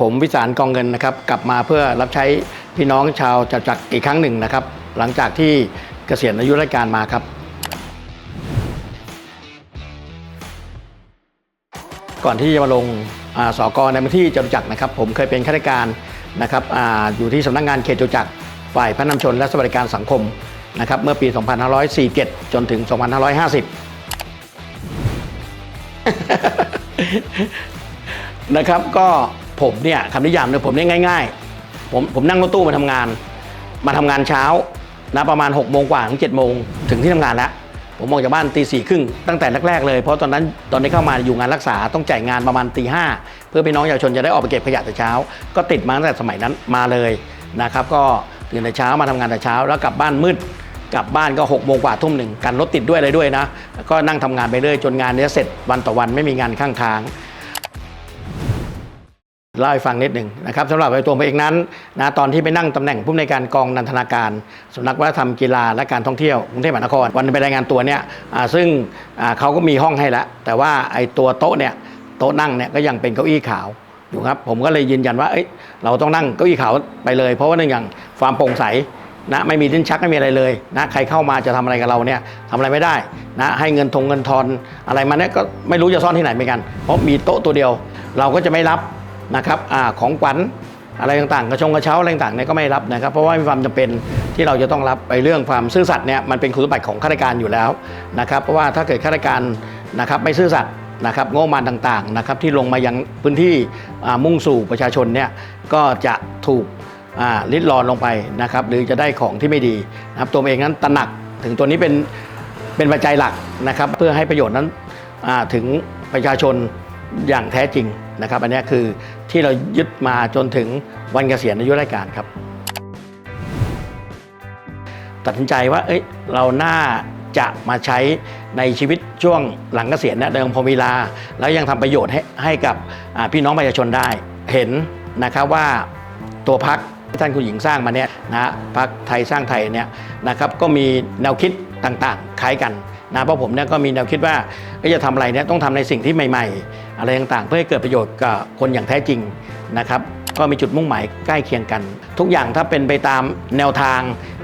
ผมวิสารกองเงินนะครับ กลับมาเพื่อรับใช้พี่น้องชาวจักรอีกครั้งหนึ่งนะครับ หลังจากที่เกษียณอายุราชการมาครับ ก่อนที่จะมาลงอ่าสกในพื้นที่จตุจักรนะครับ ผมเคยเป็นข้าราชการนะครับออยู่ที่สำนักงานเขตจตุจักรฝ่ายพัฒนำชนและสวัสดิการสังคมนะครับเมื่อปี 2547 จนถึง 2550 นะครับก็ ผมเนี่ยคำนิยามเนี่ยผมเนี่ยง่าย ๆ ผมผมนั่งรถตู้มาทำงาน มาทำงานเช้านะประมาณ6กโมงกว่าถึง7จ็ดโมงถึงที่ทำงานแล้วผมออกจากบ้านตีสี่ครึ่งตั้งแต่แรกๆเลยเพราะตอนนั้นตอนที่เข้ามาอยู่งานรักษาต้องจ่ายงานประมาณตีห้าเพื่อพี่น้องประชาชนจะได้ออกไปเก็บขยะแต่เช้า ก็ติดมาตั้งแต่สมัยนั้นมาเลยนะครับ ก็ตื่นแต่เช้ามาทำงานแต่เช้า แล้วกลับบ้านมืดกลับบ้านก็6กโมงกว่าทุ่มหนึ่งกันรถติดด้วยอะไรด้วยนะก็นั่งทำงานไปเรื่อยจนงานเนี้ยเสร็จวันต่อวันไม่มีงานข้างค้าง เล่าให้ฟังนิดหนึ่งนะครับสำหรับไอ้ตัวผมเองนั้นนะตอนที่ไปนั่งตำแหน่งผู้อำนการกองนันทนาการสำนักวัฒนธรรมกีฬาและการท่องเที่ยวกรุงเทพมหานครวันไปรายงานตัวเนี่ยอ่าซึ่งอ่าเขาก็มีห้องให้แล้วแต่ว่าไอ้ตัวโต๊ะเนี่ยโต๊ะนั่งเนี่ยก็ยังเป็นเก้าอี้ขาวอยู่ครับผมก็เลยยืนยันว่าเอ้ยเราต้องนั่งเก้าอี้ขาวไปเลย เพราะว่าเนื่องอย่างความโปร่งใสนะไม่มีดิ้นชักไม่มีอะไรเลยนะใครเข้ามาจะทำอะไรกับเราเนี่ยทำอะไรไม่ได้นะให้เงินทงเงินทอนอะไรมาเนี่ยก็ไม่รู้จะซ่อนที่ไหนเหมือนกัน เพราะมีโต๊ะตัวเดียว เราก็จะไม่รับ นะครับอของขวัญอะไรต่างๆ กระชงกระเช้าอะไรต่างๆเนี่ยก็ไม่รับนะครับ เพราะว่ามีความจำเป็นที่เราจะต้องรับไปเรื่องความซื่อสัตย์เนี่ยมันเป็นคุณสมบัติของข้าราชการอยู่แล้วนะครับ เพราะว่าถ้าเกิดข้าราชการนะครับไม่ซื่อสัตย์นะครับงบประมาณต่างๆนะครับที่ลงมายังพื้นที่มุ่งสู่ประชาชนเนี่ยก็จะถูกลิดรอนลงไปนะครับหรือจะได้ของที่ไม่ดีนะครับตัวเองนั้นตระหนักถึงตัวนี้เป็นเป็นปัจจัยหลักนะครับเพื่อให้ประโยชน์นั้นถึงประชาชน อย่างแท้จริงนะครับ อันนี้คือที่เรายึดมาจนถึงวันเกษียณอายุราชการครับ ตัดสินใจว่าเอ้ยเราน่าจะมาใช้ในชีวิตช่วงหลังเกษียณเนี่ยเดิมพอมีลา แล้วยังทำประโยชน์ให้ให้กับพี่น้องประชาชนได้ เห็นนะครับว่าตัวพักที่ท่านคุณหญิงสร้างมาเนี่ยนะพักไทยสร้างไทยเนี่ยนะครับก็มีแนวคิดต่างๆ คล้ายกัน นะเพราะผมเนี่ยก็มีแนวคิดว่าจะทำอะไรเนี่ยต้องทำในสิ่งที่ใหม่ ๆ อะไรต่างๆ เพื่อให้เกิดประโยชน์กับคนอย่างแท้จริงนะครับก็มีจุดมุ่งหมายใกล้เคียงกัน ทุกอย่างถ้าเป็นไปตามแนวทาง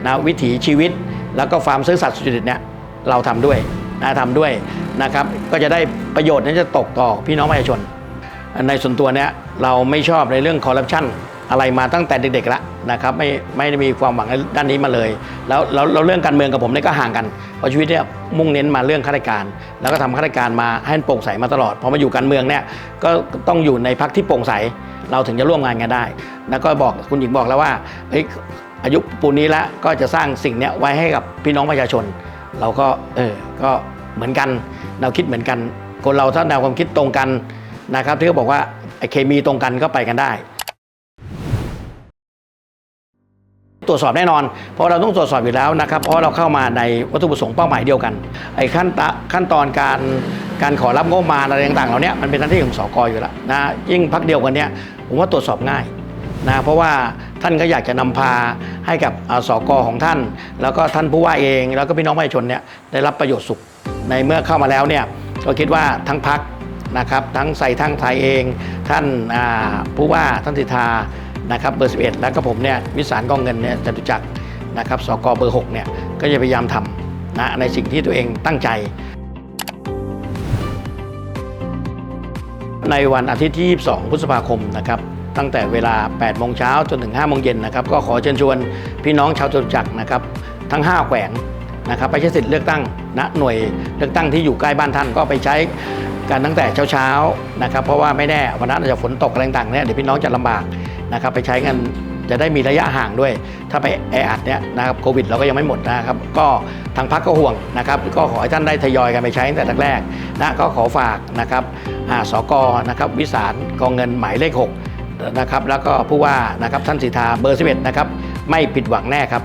นะวิถีชีวิต แล้วก็ความซื่อสัตย์สุจริตเนี่ยเราทำด้วยนะทำด้วยนะครับก็จะได้ประโยชน์นั้นจะตกต่อพี่น้องประชาชน ในส่วนตัวเนี่ยเราไม่ชอบในเรื่องคอร์รัปชัน อะไรมาตั้งแต่เด็กๆแล้วนะครับไม่ไม่ได้มีความหวังในด้านนี้มาเลย แล้วแล้วแล้วเรื่องการเมืองกับผมเนี่ยก็ห่างกันเพราะชีวิตเนี่ยมุ่งเน้นมาเรื่องข้าราชการ แล้วก็ทำข้าราชการมาให้โปร่งใสมาตลอดพอมาอยู่การเมืองเนี่ยก็ต้องอยู่ในพักที่โปร่งใสเราถึงจะร่วมงานกันได้ แล้วก็บอกคุณหญิงบอกแล้วว่าเฮ้ยอายุปูนนี้แล้วก็จะสร้างสิ่งเนี้ยไว้ให้กับพี่น้องประชาชน เราก็เออก็เหมือนกันเราคิดเหมือนกัน คนเราถ้าแนวความคิดตรงกันนะครับที่เขาบอกว่าไอ้เคมีตรงกันก็ไปกันได้ ตรวจสอบแน่นอน เพราะเราต้องตรวจสอบอยู่แล้วนะครับ เพราะเราเข้ามาในวัตถุประสงค์เป้าหมายเดียวกัน ไอ้ขั้นตะขั้นตอนการการขอรับงบมาอะไรต่างๆเหล่านี้มันเป็นหน้าที่ของสกอยู่แล้วนะยิ่งพักเดียวกันเนี้ยผมว่าตรวจสอบง่ายนะเพราะว่าท่านก็อยากจะนำพาให้กับอ่าสกของท่าน แล้วก็ท่านผู้ว่าเอง แล้วก็พี่น้องประชาชนเนี่ยได้รับประโยชน์สุขในเมื่อเข้ามาแล้วเนี่ยก็คิดว่าทั้งพักนะครับทั้งใส่ทั้งไทยเอง ท่านผู้ว่าท่านสิทธา นะครับเบอร์ 11 แล้วก็ผมเนี่ยวิสารกองเงินเนี่ยจตุจักรนะครับสกเบอร์6เนี่ยก็จะพยายามทำนะในสิ่งที่ตัวเองตั้งใจ ในวันอาทิตย์ที่ 22 พฤษภาคมนะครับตั้งแต่เวลา 8 โมงเช้าจนถึง 5 โมงเย็นนะครับก็ขอเชิญชวนพี่น้องชาวจตุจักรนะครับทั้ง 5 แขวงนะครับไปใช้สิทธิ์เลือกตั้งณหน่วยเลือกตั้งที่อยู่ใกล้บ้านท่านก็ไปใช้กันตั้งแต่เช้าๆนะครับเพราะว่าไม่แน่วันนั้นอาจจะฝนตกอะไรต่างๆเนี่ยเดี๋ยวพี่น้องจะลำบาก นะครับไปใช้กันจะได้มีระยะห่างด้วย ถ้าไปแออัดเนี่ยนะครับโควิดเราก็ยังไม่หมดนะครับ ก็ทางพักก็ห่วงนะครับ ก็ขอให้ท่านได้ทยอยกันไปใช้ตั้งแต่แรกนะก็ขอฝากนะครับสกนะครับวิสารกองเงินหมายเลข6นะครับแล้วก็ผู้ว่านะครับท่านสิทธาเบอร์11นะครับไม่ผิดหวังแน่ครับ